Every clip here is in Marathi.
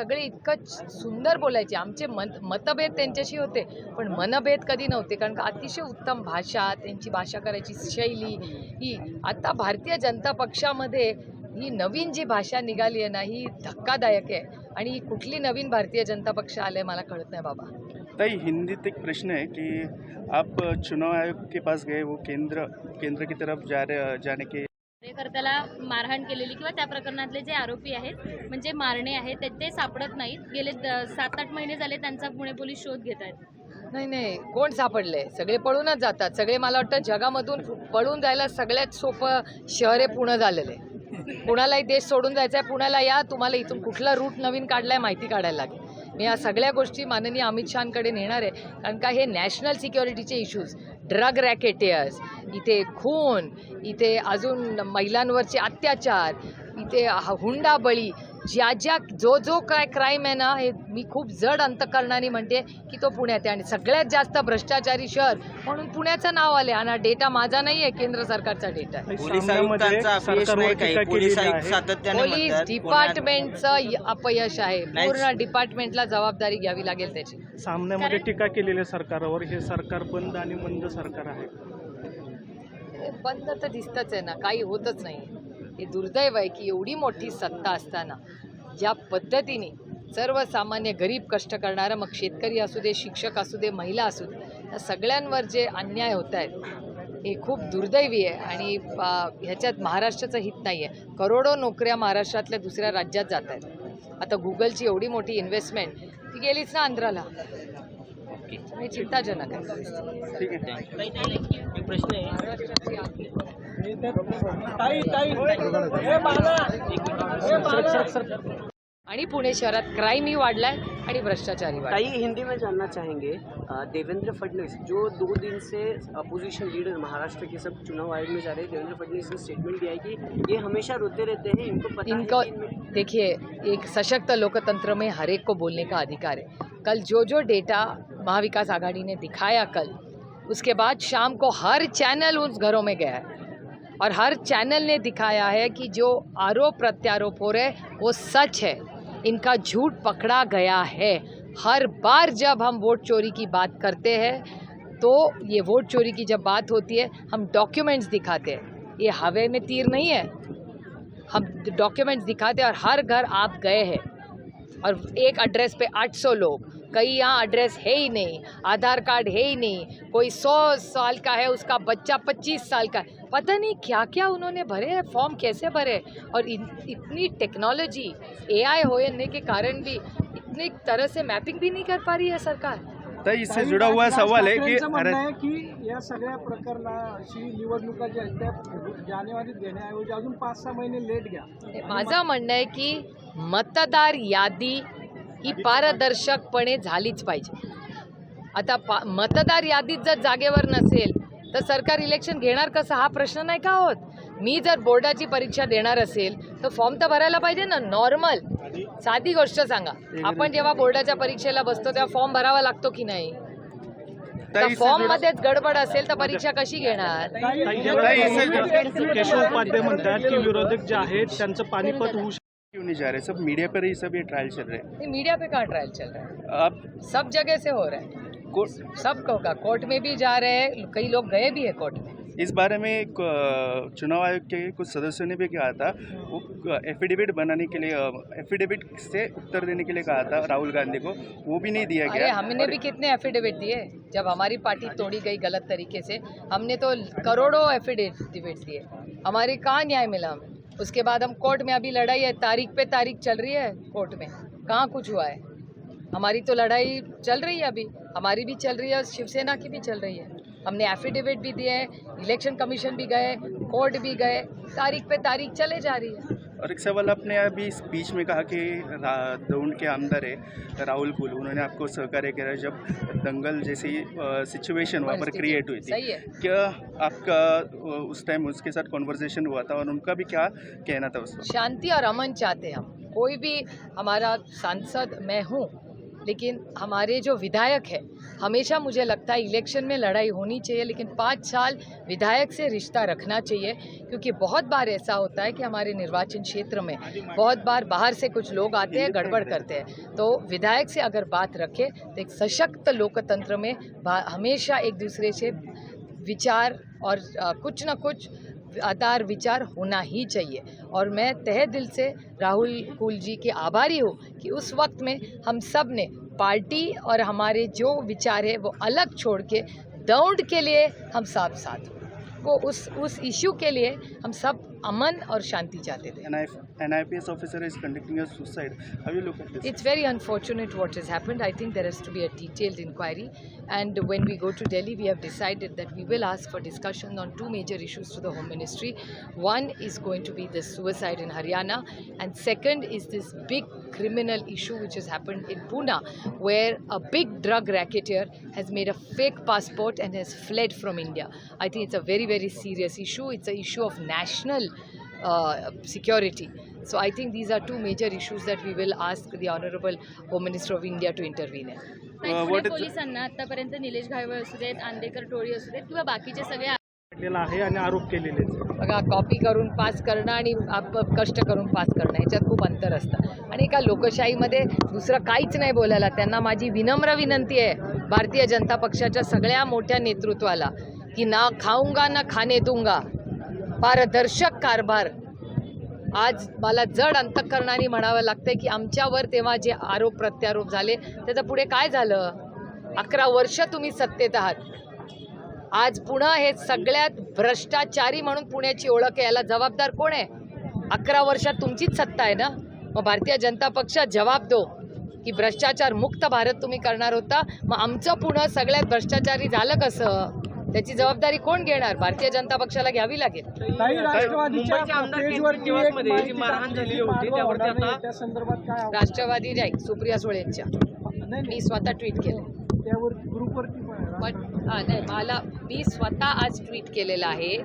सगळे इतकं सुंदर बोलायचे. आमचे मत मतभेद त्यांच्याशी होते पण मनभेद कधी नव्हते कारण का अतिशय उत्तम भाषा त्यांची भाषा करायची शैली ही. आता भारतीय जनता पक्षामध्ये ही नवीन जी भाषा निघाली आहे ना ही धक्कादायक आहे. आणि ही कुठली नवीन भारतीय जनता पक्ष आले मला कळत नाही बाबा. ताई हिंदीत एक प्रश्न है कि आप चुनाव आयोग के पास गए वो केंद्र केंद्र की तरफ जा रहे जाने के कार्यकर्त्याला मारहाण केलेली किंवा त्या प्रकरणातले जे आरोपी आहेत म्हणजे मारणे आहेत ते- ते सापडत नाहीत. गेले सात आठ महिने झाले त्यांचा पुणे पोलीस शोध घेत आहेत. नाही नाही. कोण सापडले? सगळे पळूनच जातात. सगळे मला वाटतं जगामधून पळून जायला सगळ्यात सोपं शहर हे पुणे झालेलं आहे. पुण्यालाही देश सोडून जायचं आहे पुण्याला या. तुम्हाला इथून कुठला रूट नवीन काढलाय माहिती काढायला लागेल. मी या सगळ्या गोष्टी माननीय अमित शहाकडे नेणार आहे. कारण का हे नॅशनल सिक्युरिटीचे इश्यूज ड्रग रॅकेटियर्स इथे खून इथे अजून महिलांवरचे अत्याचार इथे हुंडा हुंडाबळी ज्या ज्या जो जो काय क्राईम आहे ना हे मी खूप जड अंतकरणाने म्हणते की तो पुण्यात आहे. आणि सगळ्यात जास्त भ्रष्टाचारी शहर म्हणून पुण्याचं नाव आले आणि हा डेटा माझा नाही आहे केंद्र सरकारचा डेटा आहे. पोलीस डिपार्टमेंटचं अपयश आहे. पूर्ण डिपार्टमेंटला जबाबदारी घ्यावी लागेल त्याची. सामन्यामध्ये टीका केलेली आहे सरकारवर. हे सरकार बंद आणि मंद सरकार आहे. हे बंद तर दिसतच आहे ना. काही होतच नाही. हे दुर्दैव आहे की एवढी मोठी सत्ता असताना ज्या पद्धतीने सर्वसामान्य गरीब कष्ट करणारा मग शेतकरी असू दे शिक्षक असू दे महिला असू दे या सगळ्यांवर जे अन्याय होत आहेत हे खूप दुर्दैवी आहे आणि ह्याच्यात महाराष्ट्राचं हित नाही आहे करोडो नोकऱ्या महाराष्ट्रातल्या दुसऱ्या राज्यात जात आहेत आता गुगलची एवढी मोठी इन्व्हेस्टमेंट ती गेलीच ना आंध्राला. हे चिंताजनक आहे. प्रश्न आहे. महाराष्ट्राची आर्थिक आणि पुणे शहरात क्राईमही वाढलाय आणि भ्रष्टाचारही वाढलाय. ताई हिंदी में जानना चाहेंगे देवेंद्र फडणवीस जो दो दिन से अपोजिशन लीडर महाराष्ट्र के सब चुनाव आयोग में जा रहे हैं देवेंद्र फडणवीस ने स्टेटमेंट दिया है कि ये हमेशा रोते रहते हैं इनको पता इनको है देखिए एक सशक्त लोकतंत्र में हर एक को बोलने का अधिकार है। कल जो जो डेटा महाविकास आघाड़ी ने दिखाया कल उसके बाद शाम को हर चैनल उस घरों में गया है। और हर चैनल ने दिखाया है कि जो आरोप प्रत्यारोप हो रहे वो सच है। इनका झूठ पकड़ा गया है। हर बार जब हम वोट चोरी की बात करते हैं तो ये वोट चोरी की जब बात होती है, हम डॉक्यूमेंट्स दिखाते हैं। ये हवा में तीर नहीं है। हम डॉक्यूमेंट्स दिखाते हैं और हर घर आप गए हैं। और एक एड्रेस पे 800 लोग। कई यहाँ एड्रेस है ही नहीं आधार कार्ड है ही नहीं कोई सौ साल का है उसका बच्चा 25 साल का है। पता नहीं क्या क्या उन्होंने भरे हैं फॉर्म कैसे भरे और इन, इतनी टेक्नोलॉजी एआई होने के कारण भी इतनी तरह से मैपिंग भी नहीं कर पा रही है सरकार। ताई इससे जुड़ा हुआ सवाल है कि ठाकरेंचं म्हणणं अरे आहे की या सगळ्या प्रकरणाची निवडणुका ज्या आहेत त्या जानेवारीत घेण्याऐवजी अजून पाच सहा महिने लेट घ्या. माझं म्हणणं आहे की मतदार यादी ही पारदर्शकपणे झालीच पाहिजे. आता पा मतदार यादीत जर जागेवर नसेल तर सरकार इलेक्शन घेणार कसं? हा प्रश्न नाही का होत? मी जर बोर्डाची परीक्षा देणार असेल तर फॉर्म तर भरायला पाहिजे ना? नॉर्मल साधी गोष्ट सांगा. आपण जेव्हा बोर्डाच्या परीक्षेला बसतो तेव्हा फॉर्म भरावा लागतो की नाही? फॉर्म मध्येच गडबड असेल तर परीक्षा कशी घेणार? केशव उपाध्याय म्हणतात की विरोधक जे आहेत त्यांचं पानिपत होऊ क्यों नहीं जा रहे? सब मीडिया पर ही सब ये ट्रायल चल रहे ये मीडिया पे कहाँ ट्रायल चल रहा है? हैं आप सब जगह से हो रहा है। को- सब होगा कोर्ट में भी जा रहे हैं कई लोग गए भी है कोर्ट में। इस बारे में चुनाव आयोग के कुछ सदस्यों ने भी कहा था। वो एफिडेविट बनाने के लिए एफिडेविट से उत्तर देने के लिए कहा था राहुल गांधी को। वो भी नहीं दिया गया। हमने भी कितने एफिडेविट दिए? जब हमारी पार्टी तोड़ी गई गलत तरीके से हमने तो करोड़ों एफिडेविट दिए। हमारी कहाँ न्याय मिला हमें? उसके बाद हम कोर्ट में अभी लड़ाई है, तारीख पे तारीख चल रही है कोर्ट में। कहाँ कुछ हुआ है? हमारी तो लड़ाई चल रही है अभी। हमारी भी चल रही है और शिवसेना की भी चल रही है। हमने एफिडेविट भी दिए इलेक्शन कमीशन भी गए कोर्ट भी गए, तारीख पे तारीख चले जा रही है। और एक सवाल आपने अभी स्पीच में कहा कि दौंड के आमदार है राहुल कुल उन्होंने आपको सहकार्य किया जब दंगल जैसी सिचुएशन वहाँ पर क्रिएट हुई थी। क्या आपका उस टाइम उसके साथ कॉन्वर्जेशन हुआ था और उनका भी क्या कहना था उस वक्त? शांति और अमन चाहते हैं हम। कोई भी हमारा सांसद मैं हूँ लेकिन हमारे जो विधायक है हमेशा मुझे लगता है इलेक्शन में लड़ाई होनी चाहिए, लेकिन पाँच साल विधायक से रिश्ता रखना चाहिए, क्योंकि बहुत बार ऐसा होता है कि हमारे निर्वाचन क्षेत्र में बहुत बार बाहर से कुछ लोग आते हैं, गड़बड़ करते हैं। तो विधायक से अगर बात रखें तो एक सशक्त लोकतंत्र में हमेशा एक दूसरे से विचार और कुछ ना कुछ आधार विचार होना ही चाहिए। और मैं तहे दिल से राहुल कुल जी के आभारी हूँ कि उस वक्त में हम सबने पार्टी और हमारे जो विचार है वो अलग छोड़ के दौड़ के लिए हम साथ साथ को उस उस इशू के लिए हम सब aman aur shanti chahte. An IPS officer is conducting a suicide. How you look at this? It's very unfortunate what has happened. I think there has to be a detailed inquiry. And when we go to Delhi, we have decided that we will ask for discussion on two major issues to the Home Ministry. One is going to be the suicide in Haryana, and second is this big criminal issue which has happened in Pune, where a big drug racketeer has made a fake passport and has fled from India. I think it's a very, very serious issue. It's an issue of national uh, security. So I think these are two major issues that we will ask the Honorable Home Minister of India to intervene in. Uh, Pune पोलिसांना आतापर्यंत निलेश घायवळ असू देत आंदेकर टोळी असू देत किंवा बाकीचे सगळे आहे आणि आरोप केलेले आहेत. बघा कॉपी करून पास करणं आणि आप कष्ट करून पास करणं याच्यात खूप अंतर असतं आणि एका लोकशाहीमध्ये दुसरं काहीच नाही बोलायला त्यांना माझी विनम्र विनंती आहे भारतीय जनता पक्षाच्या सगळ्या मोठ्या नेतृत्वाला की ना खाऊंगा ना खाणे दूंगा पारदर्शक कारभार. आज मला जड अंतकरणाने म्हणावं लागतंय की आमच्यावर तेव्हा जे आरोप प्रत्यारोप झाले त्याचं पुढे काय झालं? अकरा वर्ष तुम्ही सत्तेत आहात. आज पुन्हा हे सगळ्यात भ्रष्टाचारी म्हणून पुण्याची ओळख आहे. याला जबाबदार कोण आहे? अकरा वर्षात तुमचीच सत्ता आहे ना? मग भारतीय जनता पक्ष जबाब दो की भ्रष्टाचार मुक्त भारत तुम्ही करणार होता. मग आमचं पुणं सगळ्यात भ्रष्टाचारी झालं कसं? त्याची जबाबदारी कोण घेणार? भारतीय जनता पक्षाला घ्यावी लागेल? राष्ट्रवादी नाही सुप्रिया सुळेंच्या. मी स्वतः ट्विट केलं. त्यावर ग्रुपवरती पण हा, नाही मला मी स्वतः आज ट्विट केलेलं आहे.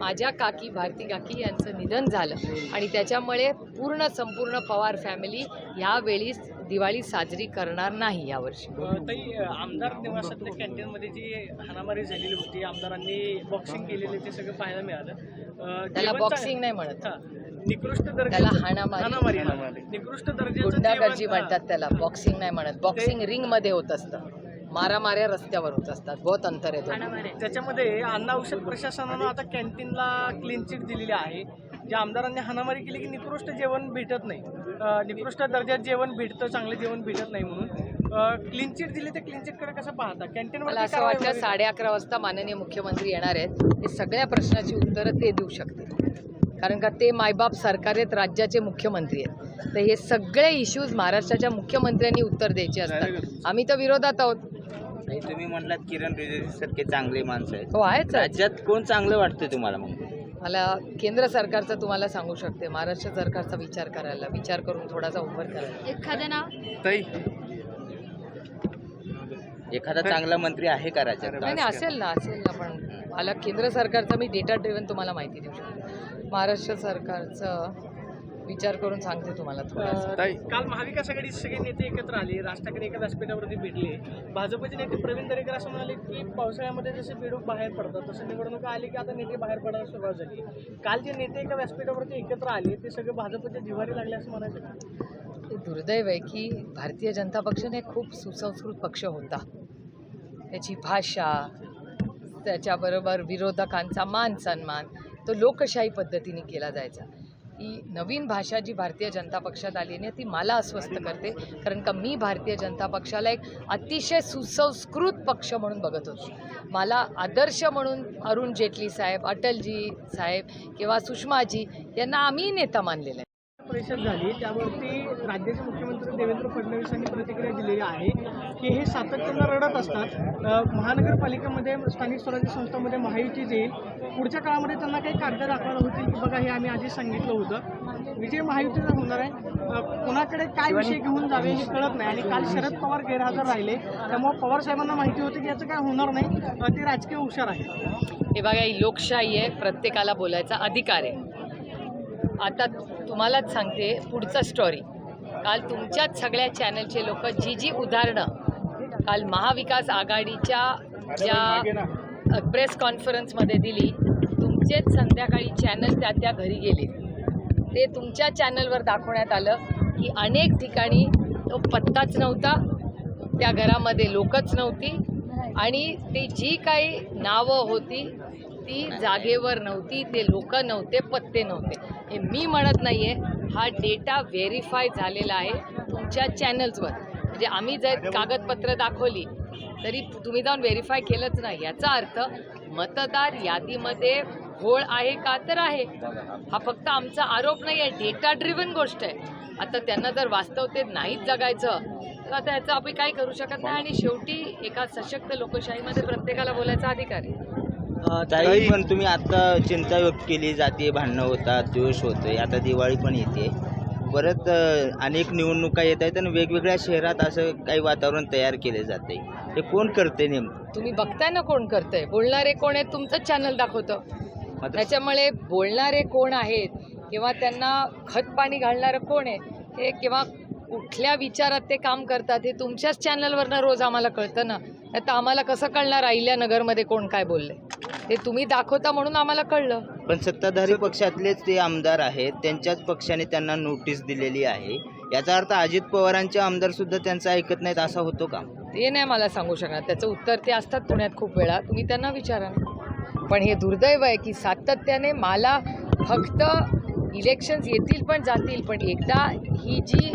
माझ्या काकी भारती काकी यांचं निधन झालं. आणि त्याच्यामुळे पूर्ण संपूर्ण पवार फॅमिली यावेळी दिवाळी साजरी करणार नाही यावर्षी. ताई आमदार निवासातल्या कॅन्टीनमध्ये जी हाणामारी झालेली होती आमदारांनी बॉक्सिंग केलेले ते सगळं पाहायला मिळालं. त्याला बॉक्सिंग नाही म्हणत. निकृष्ट त्याला हाणामारी. निकृष्ट गुंडागर्जी म्हणतात त्याला. बॉक्सिंग नाही म्हणत. बॉक्सिंग रिंगमध्ये होत असतं. मारामाऱ्या रस्त्यावर होत असतात. बहुत अंतर. हा. त्याच्यामध्ये अन्न औषध प्रशासनानं आता कॅन्टीनला क्लीन चिट दिलेली आहे. ज्या आमदारांनी हाणामारी केली की निकृष्ट जेवण भेटत नाही. निकृष्ट दर्जात जेवण भेटतं चांगलं जेवण भेटत नाही म्हणून. क्लीन चिट दिली तर क्लीन चिटकडे कसं पाहता? कॅन्टीनवर मला असं वाटतं साडे अकरा वाजता माननीय मुख्यमंत्री येणार आहेत. ते सगळ्या प्रश्नाची उत्तरं ते देऊ शकतील. कारण का ते मायबाप सरकार आहेत राज्याचे मुख्यमंत्री आहेत. तर हे सगळे इश्यूज महाराष्ट्राच्या मुख्यमंत्र्यांनी उत्तर द्यायचे असतात. आम्ही तर विरोधात आहोत. तुम्ही म्हटलात किरण रिजिजू सारखे चांगले माणसं आहेत. हो आहेच आहे. राज्यात कोण चांगलं वाटतं तुम्हाला मग? मला केंद्र सरकारचं तुम्हाला सांगू शकते महाराष्ट्र सरकारचा विचार करायला विचार करून थोडासा उभर करायला. एखादं नाव? ताई. एखादा चांगला मंत्री आहे का राज्यात? नाही नाही असेल ना असेल ना पण मला केंद्र सरकारचा मी डेटा ड्रिव्हन तुम्हाला माहिती देऊ शकते. महाराष्ट्र सरकारचं विचार करून सांगते तुम्हाला ताई. काल महाविकास आघाडीचे सगळे नेते एकत्र आले राज ठाकरे एका व्यासपीठावरती भेटले. भाजपचे नेते प्रवीण दरेकर असं म्हणाले की पावसाळ्यामध्ये जसे बेडूक बाहेर पडतात तसं निवडणुका आली की आता नेते बाहेर पडायला सुरुवात झाली. काल जे नेते एका व्यासपीठावरती एकत्र आले ते सगळे भाजपच्या जिव्हारी लागले असं म्हणायचं का? ते दुर्दैव आहे की भारतीय जनता पक्षाने खूप सुसंस्कृत पक्ष होता. त्याची भाषा त्याच्याबरोबर विरोधकांचा मान सन्मान तो लोकशाही पद्धतीने केला जायचा. ही नवीन भाषा जी भारतीय जनता पक्षात आली आहे ती मला अस्वस्थ करते. कारण का मी भारतीय जनता पक्षाला एक अतिशय सुसंस्कृत पक्ष म्हणून बघत होतो. मला आदर्श म्हणून अरुण जेटली साहेब अटलजी साहेब किंवा सुषमाजी यांना आम्ही नेता मानलेलं आहे. परिषद झाली. त्यावरती राज्याचे मुख्यमंत्री देवेंद्र फडणवीसांनी प्रतिक्रिया दिलेली आहे की हे सातत्यानं रडत असतात. महानगरपालिकेमध्ये स्थानिक स्वराज्य संस्थांमध्ये महायुती येईल पुढच्या काळामध्ये त्यांना काही कागद दाखवायला होतील की बघा हे आम्ही आधी सांगितलं होतं. विजय महायुतीचा होणार आहे. कोणाकडे काय विषय घेऊन जावे हे कळत नाही. आणि काल शरद पवार गैरहजर राहिले. त्यामुळे पवार साहेबांना माहिती होती की याचं काय होणार नाही. ते राजकीय हुशार आहे हे बघा ही लोकशाही आहे. प्रत्येकाला बोलायचा अधिकार आहे. आता तुम्हालाच सांगते पुढचं स्टोरी काल तुमच्याच सगळ्या चॅनलचे लोक जी जी उदाहरणं काल महाविकास आघाडीच्या ज्या प्रेस कॉन्फरन्समध्ये दिली तुमचेच संध्याकाळी चॅनल त्या त्या घरी गेले. ते तुमच्या चॅनलवर दाखवण्यात आलं की अनेक ठिकाणी तो पत्ताच नव्हता त्या घरामध्ये लोकच नव्हती आणि ती जी काही नावं होती ती जागेवर नव्हती ते लोक नव्हते पत्ते नव्हते. हे मी म्हणत नाही आहे हा डेटा व्हेरीफाय झालेला आहे तुमच्या चॅनल्सवर म्हणजे आम्ही जर कागदपत्र दाखवली तरी तुम्ही जाऊन व्हेरीफाय केलंच नाही. याचा अर्थ मतदार यादीमध्ये घोळ आहे का तर आहे. हा फक्त आमचा आरोप नाही आहे डेटा ड्रिव्हन गोष्ट आहे. आता त्यांना जर वास्तव ते नाहीच जगायचं तर आता याचं आपण काही करू शकत नाही. आणि शेवटी एका सशक्त लोकशाहीमध्ये प्रत्येकाला बोलायचा अधिकार आहे. ताई? पण तुम्ही आता चिंता व्यक्त केली जाते भांडणं होतात जोश होतोय आता दिवाळी पण येते. परत अनेक निवडणुका येत आहेत आणि वेगवेगळ्या शहरात असं काही वातावरण तयार केले जाते हे कोण करते नेमकं? तुम्ही बघताय ना कोण करतंय? बोलणारे कोण आहेत? तुमचंच चॅनल दाखवतं. मात्र त्याच्यामुळे बोलणारे कोण आहेत किंवा त्यांना खत पाणी घालणारं कोण आहे हे किंवा कुठल्या विचारात ते काम करतात हे तुमच्याच चॅनलवरनं रोज आम्हाला कळतं ना. आता आम्हाला कसं कळणार? अहिल्यानगरमध्ये कोण काय बोलले ते तुम्ही दाखवता म्हणून आम्हाला कळलं. पण सत्ताधारी पक्षातलेच ते आमदार आहेत. त्यांच्याच पक्षाने त्यांना नोटीस दिलेली आहे. याचा अर्थ अजित पवारांचे आमदार सुद्धा त्यांचं ऐकत नाहीत असा होतो का? ते नाही मला सांगू शकणार. त्याचं उत्तर ते असतात पुण्यात खूप वेळा. तुम्ही त्यांना विचारा. पण हे दुर्दैव आहे की सातत्याने मला फक्त इलेक्शन्स येतील पण जातील. पण एकदा ही जी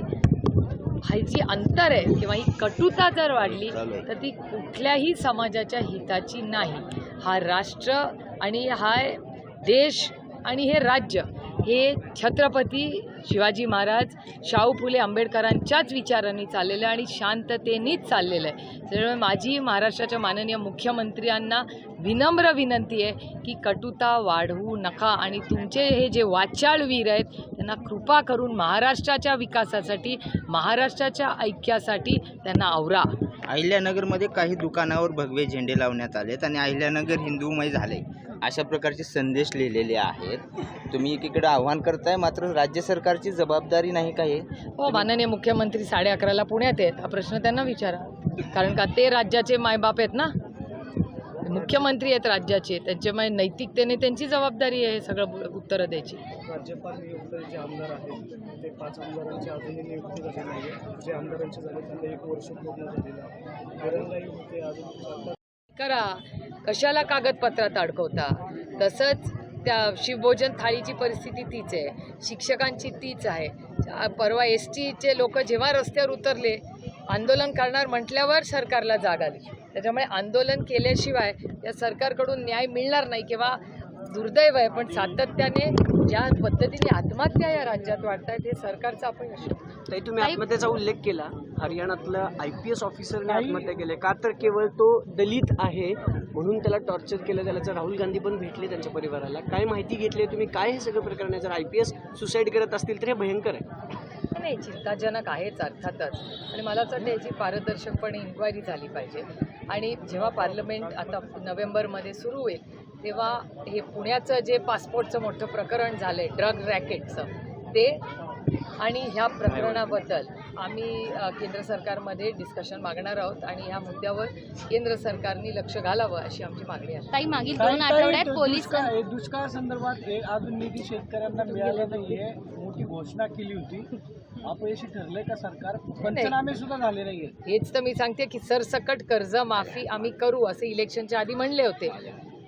ही जी अंतर आहे किंवा ही कटुता जर वाढली तर ती कुठल्याही समाजाच्या हिताची नाही. हा राष्ट्र आणि हा देश आणि हे राज्य हे छत्रपती शिवाजी महाराज शाहू फुले आंबेडकरांच्याच विचारांनी चाललेलं आहे आणि शांततेनेच चाललेलं आहे. त्यामुळे माझी महाराष्ट्राच्या माननीय मुख्यमंत्र्यांना विनम्र विनंती आहे की कटुता वाढवू नका आणि तुमचे हे जे वाचाळवीर आहेत त्यांना कृपा करून महाराष्ट्राच्या विकासासाठी महाराष्ट्राच्या ऐक्यासाठी त्यांना आवरा. अहिल्यानगरमध्ये काही दुकानावर भगवे झेंडे लावण्यात आलेत आणि अहिल्यानगर हिंदूमय झाले अशा प्रकारचे संदेश लिहिलेले आहेत. तुम्ही एकीकडे आव्हान करताय मात्र राज्य सरकारची जबाबदारी नाही का हे? हो माननीय मुख्यमंत्री साडे अकराला पुण्यात आहेत. हा प्रश्न त्यांना विचारा. कारण का ते राज्याचे मायबाप आहेत ना? मुख्यमंत्री आहेत राज्याचे त्यांच्यामुळे नैतिकतेने त्यांची जबाबदारी आहे हे सगळं उत्तरं द्यायची. राज्यपाल नियुक्त जे आमदार आहेत ते पाच आमदारांची अजूनही नियुक्ती झाली नाही जे आमदारांचे झाले त्यांना एक वर्ष पूर्ण झालेलं होते अजून. करा. कशाला कागदपत्रात अडकवता? तसंच त्या शिवभोजन थाळीची परिस्थिती तीच आहे. शिक्षकांची तीच आहे. परवा एस टीचे लोक जेव्हा रस्त्यावर उतरले आंदोलन करणार म्हटल्यावर सरकारला जाग आली. त्याच्यामुळे आंदोलन केल्याशिवाय या सरकारकडून न्याय मिळणार नाही किंवा दुर्दैव आहे. पण सातत्याने ज्या पद्धतीने आत्महत्या या राज्यात वाढत आहेत हे सरकारचं आहे. ताई तुम्ही आत्महत्येचा उल्लेख केला. हरियाणातलं आय पी एस ऑफिसरने आत्महत्या केली. का तर केवळ तो दलित आहे म्हणून त्याला टॉर्चर केलं त्याला राहुल गांधी पण भेटले त्यांच्या परिवाराला. काय माहिती घेतली तुम्ही? काय हे सगळं प्रकरण आहे? जर आय पी एस सुसाईड करत असतील तर हे भयंकर आहे. नाही चिंताजनक आहेच अर्थातच. आणि मला असं वाटतं याची पारदर्शकपणे इन्क्वायरी झाली पाहिजे. आणि जेव्हा पार्लमेंट आता नोव्हेंबरमध्ये सुरू होईल तेव्हा हे पुण्याचं जे पासपोर्टचं मोठं प्रकरण झालं आहे ड्रग रॅकेटचं ते आणि ह्या प्रकरणाबद्दल आम्ही केंद्र सरकारमध्ये डिस्कशन मागणार आहोत आणि ह्या मुद्द्यावर केंद्र सरकारने लक्ष घालावं अशी आमची मागणी आहे. ताई मागील दोन आठवड्यात पोलीस दुष्काळ दुष्काळ संदर्भात हे अजून निधी शेतकऱ्यांना मिळाला नाहीये. मोठी घोषणा केली होती. अपयशी ठरलंय का सरकार? पंचनामे सुद्धा झाले नाहीये हेच तर मी सांगते की सरसकट कर्ज माफी आम्ही करू असे इलेक्शनच्या आधी म्हणले होते.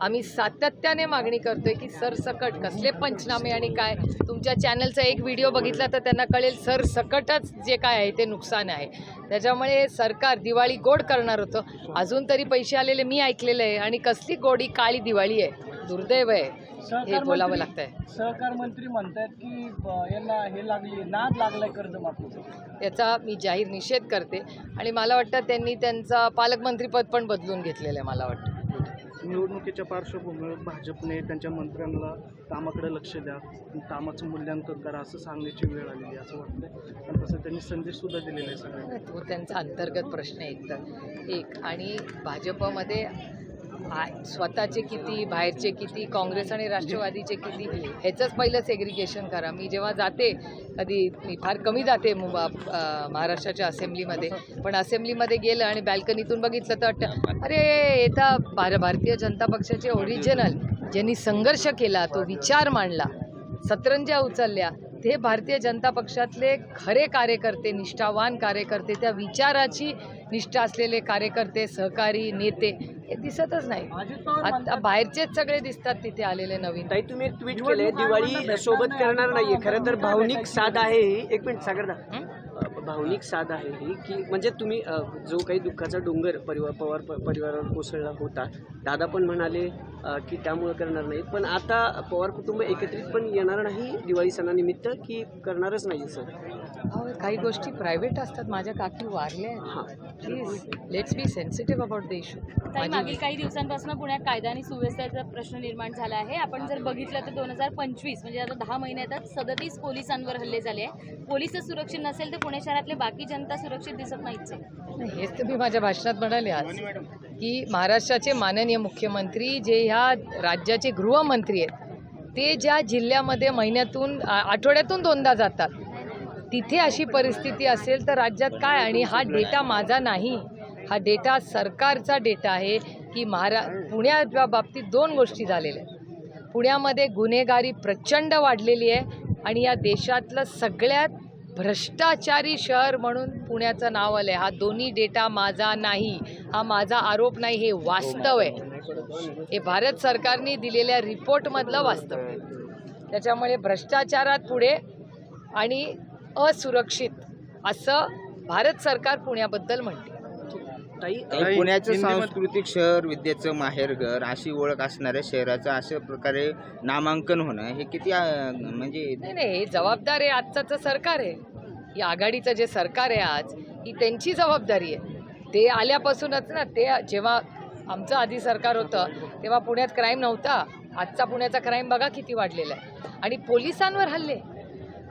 आम्ही सातत्याने मागणी करतोय की सरसकट कसले पंचनामे आणि काय? तुमच्या चॅनलचा एक व्हिडिओ बघितला तर त्यांना कळेल सरसकटच जे काय आहे ते नुकसान आहे. त्याच्यामुळे सरकार दिवाळी गोड करणार होतं. अजून तरी पैसे आलेले मी ऐकलेले आहे. आणि कसली गोडी काळी दिवाळी आहे. दुर्दैव आहे. हे बोलावं लागतंय. सहकार मंत्री म्हणतात की यांना हे लागली नाद लागलाय कर्जमाफीचा याचा मी जाहीर निषेध करते. आणि मला वाटतं त्यांनी त्यांचा पालकमंत्रीपद पण बदलून घेतलेलं आहे मला वाटतं. निवडणुकीच्या पार्श्वभूमीवर भाजपने त्यांच्या मंत्र्यांना कामाकडे लक्ष द्या कामाचं मूल्यांकन करा असं सांगण्याची वेळ आलेली आहे असं वाटतंय. आणि तसं त्यांनी संदेश सुद्धा दिलेला आहे सगळ्यांना. तो त्यांचा अंतर्गत प्रश्न आहे एक तर एक आणि भाजपमध्ये स्वतःचे किती बाहेरचे किती काँग्रेस आणि राष्ट्रवादीचे किती ह्याचंच पहिलं सेग्रिगेशन करा. मी जेव्हा जाते कधी मी फार कमी जाते मुंबा महाराष्ट्राच्या असेंब्लीमध्ये पण असेंब्लीमध्ये गेलं आणि बॅल्कनीतून बघितलं तर अरे येता भार भारतीय जनता पक्षाचे ओरिजिनल ज्यांनी संघर्ष केला तो विचार मांडला सतरंज्या उचलल्या ते भारतीय जनता पक्षातले खरे कार्यकर्ते निष्ठावान कार्यकर्ते त्या विचाराची निष्ठा असलेले कार्यकर्ते सहकारी नेते हे दिसतच नाही. आता बाहेरचेच सगळे दिसतात तिथे आलेले नवीन. ताई तुम्ही एक ट्विट केलंय दिवाळी सोबत करणार नाहीये. खरं तर भावनिक साध आहे. एक मिनिट सागरदा? अ, भावनिक साध आहे ही की म्हणजे तुम्ही जो काही दुःखाचा डोंगर परिवार पवार परिवारावर कोसळला होता दादा पण म्हणाले की त्यामुळे करणार नाहीत. पण आता पवार कुटुंब एकत्रित पण येणार नाही दिवाळी सणानिमित्त की करणारच नाही सर? काही गोष्टी प्रायव्हेट असतात. माझ्या काकी वारल्या आहेत. हां. Please let's be sensitive about the issue मागील काही दिवसांपासून पुण्यात कायदा आणि सुव्यवस्थेचा प्रश्न निर्माण झाला आहे. आपण जर बघितलं तर दोन हजार पंचवीस म्हणजे आता दहा महिन्यातच सदतीस पोलिसांवर हल्ले झाले आहे पोलीसच सुरक्षित नसेल तर पुणे शहरातले बाकी जनता सुरक्षित दिसत नाहीच हेच तर मी माझ्या भाषणात म्हणाले आज. की महाराष्ट्राचे माननीय मुख्यमंत्री जे ह्या राज्याचे गृहमंत्री आहेत ते ज्या जिल्ह्यामध्ये महिन्यातून आठवड्यातून दोनदा जातात तिथे अशी परिस्थिती असेल तर राज्यात काय? आणि हा डेटा माझा नाही. हा डेटा सरकारचा डेटा आहे की महारा पुण्याच्या बाबतीत दोन गोष्टी झालेल्या आहेत. पुण्यामध्ये गुन्हेगारी प्रचंड वाढलेली आहे आणि या देशातलं सगळ्यात भ्रष्टाचारी शहर म्हणून पुण्याचं नाव आलं आहे हा दोन्ही डेटा माझा नाही हा माझा आरोप नाही हे वास्तव आहे. हे भारत सरकारने दिलेल्या रिपोर्टमधलं वास्तव आहे. त्याच्यामुळे भ्रष्टाचारात पुढे आणि असुरक्षित असं भारत सरकार पुण्याबद्दल म्हणते. पुण्याचं सांस्कृतिक शहर विद्येचं माहेरघर अशी ओळख असणाऱ्या शहराचं अशा प्रकारे नामांकन होणं हे किती म्हणजे नाही नाही हे जबाबदार आहे आजचाचं सरकार आहे. ही आघाडीचं जे सरकार आहे आज ही त्यांची जबाबदारी आहे. ते आल्यापासूनच ना ते जेव्हा आमचं आधी सरकार होतं तेव्हा पुण्यात क्राईम नव्हता. आजचा पुण्याचा क्राईम बघा किती वाढलेला आहे. आणि पोलिसांवर हल्ले.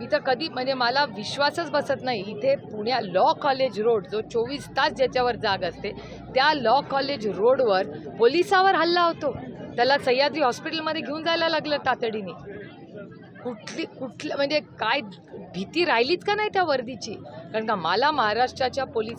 इथं कधी म्हणजे मला विश्वासच बसत नाही. इथे पुण्या लॉ कॉलेज रोड जो चोवीस तास ज्याच्यावर जाग असते त्या लॉ कॉलेज रोडवर पोलिसावर हल्ला होतो. त्याला सह्याद्री हॉस्पिटलमध्ये घेऊन जायला लागलं तातडीने. कुठली कुठलं म्हणजे काय भीती राहिलीच का नाही त्या वर्दीची? कारण का मला महाराष्ट्राच्या पोलीस